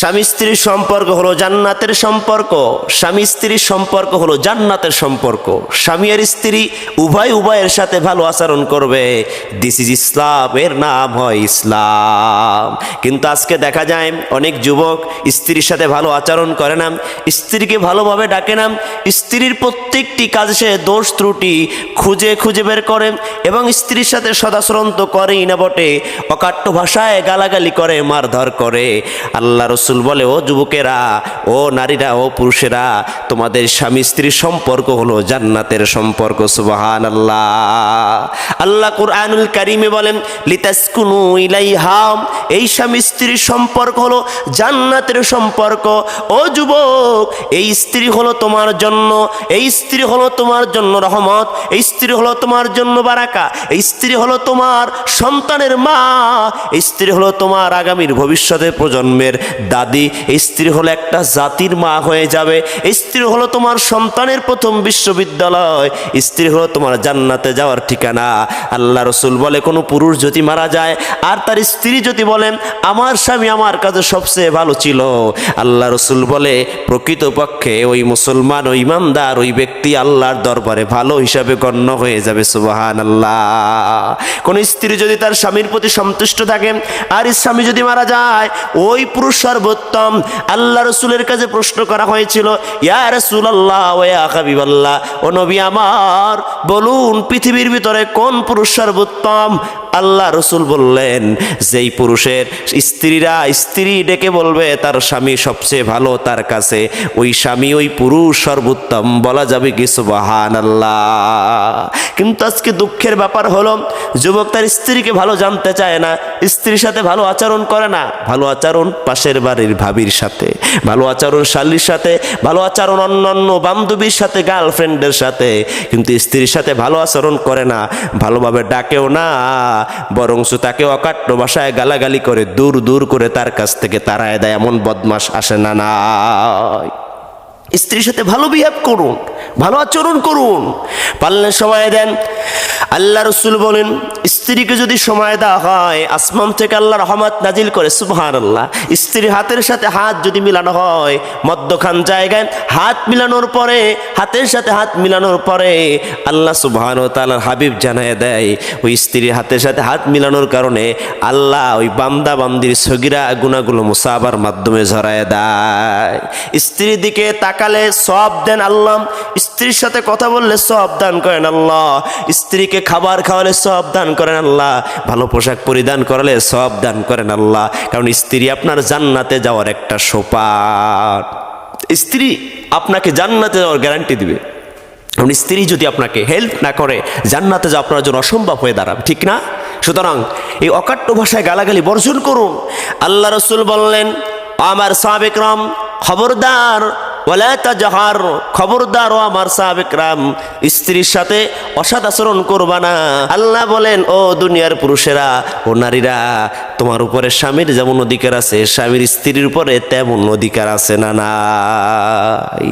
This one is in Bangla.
স্বামী স্ত্রীর সম্পর্ক হলো জান্নাতের সম্পর্ক, স্বামী স্ত্রীর সম্পর্ক হলো জান্নাতের সম্পর্ক। স্বামী আর স্ত্রী উভয় উভয়ের সাথে ভালো আচরণ করবে। দিস ইজ ইসলাম এর নাম হয় ইসলাম কিন্তু আজকে দেখা যায় অনেক যুবক স্ত্রীর সাথে ভালো আচরণ করে না, স্ত্রীকে ভালোভাবে ডাকে না। স্ত্রীর প্রত্যেকটি কাজে সে দোষ ত্রুটি খুঁজে খুঁজে বের করে এবং স্ত্রীর সাথে সদাচরণ তো করেই না বটে, অকাট্য ভাষায় গালাগালি করে, মারধর করে। আল্লাহ রসুল বলে, ও যুবকেরা, ও নারীরা, ও পুরুষেরা, তোমাদের স্বামী স্ত্রীর সম্পর্ক হলো জান্নাতের সম্পর্ক সুবাহান আল্লাহ আল্লাহ কুরআনুল কারিমে বলেন, লিতাসকুনু ইলাইহাম এই স্বামী স্ত্রীর সম্পর্ক হলো জান্নাতের সম্পর্ক। ও যুবক, এই স্ত্রী হলো তোমার জন্য, এই স্ত্রী হলো তোমার জন্য রহমত, এই স্ত্রী হলো তোমার জন্য বারাকা, এই স্ত্রী হলো তোমার সন্তানের মা, এই স্ত্রী হলো তোমার আগামীর ভবিষ্যতের প্রজন্মের দাদি স্ত্রী হলো একটা জাতির মা হয়ে যাবে। স্ত্রী হলো তোমার সন্তানের প্রথম বিশ্ববিদ্যালয়। স্ত্রী হলো তোমার জান্নাতে যাওয়ার ঠিকানা। আল্লাহ রসুল বলে, কোনো পুরুষ যদি মারা যায়, আর তার স্ত্রী যদি বলেন, আমার স্বামী আমার কাছে সবচেয়ে ভালো ছিল। আল্লাহ রসুল বলে, প্রকৃতপক্ষে ওই মুসলমান, ওই ইমানদার, ওই ব্যক্তি আল্লাহর দরবারে ভালো হিসাবে গণ্য হয়ে যাবে সুবাহান আল্লাহ কোন স্ত্রী যদি তার স্বামীর প্রতি সন্তুষ্ট থাকেন আর স্বামী যদি মারা যায়, ওই পুরুষ সর্বোত্তম। আল্লাহ রসুলের কাছে প্রশ্ন করা হয়েছিল, ইয়া রসুল আল্লাহ হাবিবাল্লাহ, ও নবী আমার, বলুন পৃথিবীর ভিতরে কোন পুরুষ সর্বোত্তম? আল্লাহ রসুল বললেন, যেই পুরুষের স্ত্রীরা স্ত্রী ডেকে বলবে, তার স্বামী সবচেয়ে ভালো তার কাছে, ওই স্বামী ওই পুরুষ সর্বোত্তম, বলা যাবে কি সুবাহান আল্লাহ কিন্তু আজকে দুঃখের ব্যাপার হলো, যুবক তার স্ত্রীকে ভালো জানতে চায় না, স্ত্রীর সাথে ভালো আচরণ করে না, ভালো আচরণ পাশের বাড়ির ভাবির সাথে, ভালো আচরণ শালির সাথে, ভালো আচরণ অন্যান্য বান্ধবীর সাথে, গার্লফ্রেন্ডের সাথে, কিন্তু স্ত্রীর সাথে ভালো আচরণ করে না, ভালোভাবে ডাকেও না। বরংস তাকে অকাট্য ভাষায় গালাগালি করে দূর দূর করে তার কাছ থেকে তারায় দেয় এমন বদমাস আসে না, নাই। স্ত্রীর সাথে ভালো বিহেভ করুন, ভালো আচরণ করুন। পারলে সময় দেন। আল্লাহ রসুল বলেন, স্ত্রীকে যদি সময় দেওয়া হয়, আসমান থেকে আল্লাহ রহমত নাজিল করে সুবহান আল্লাহ স্ত্রীর হাতের সাথে হাত যদি মিলানো হয় মদ্যখান জায়গায় হাত মিলানোর পরে, হাতের সাথে হাত মিলানোর পরে আল্লাহ সুবহান ও তালার হাবিব জানায় দেয়, ওই স্ত্রীর হাতের সাথে হাত মিলানোর কারণে আল্লাহ ওই বান্দা বান্দির সগিরা গুণাগুলো মুসাবার মাধ্যমে ঝরায় দেয়। স্ত্রীর দিকে তাকালে সব দেন আল্লাহ। স্ত্রীর সাথে কথা বললে সব দান করেন আল্লাহ। স্ত্রীকে খাবার খাওয়ালে সব দান করেন আল্লাহ। ভালো পোশাক পরিধান করালে সব দান করেন আল্লাহ। কারণ স্ত্রী আপনার জান্নাতে যাওয়ার একটা সোপান। স্ত্রী আপনাকে জান্নাতে যাওয়ার গ্যারান্টি দিবে। কারণ স্ত্রী যদি আপনাকে হেল্প না করে, জান্নাতে যাওয়া আপনার জন্য অসম্ভব হয়ে দাঁড়াবে। ঠিক না? সুতরাং এই অকাট্য ভাষায় গালাগালি বর্জন করুন। আল্লাহ রসুল বললেন আমার সাবেকরম খবরদার ওলা তাজাহার, খবরদার ও আমার সাবেকরাম স্ত্রীর সাথে অসৎ আচরণ করবা না। আল্লাহ বলেন, ও দুনিয়ার পুরুষেরা ও নারীরা, তোমার উপরে স্বামীর যেমন অধিকার আছে, স্বামীর স্ত্রীর উপরে তেমন অধিকার আছে না নাই?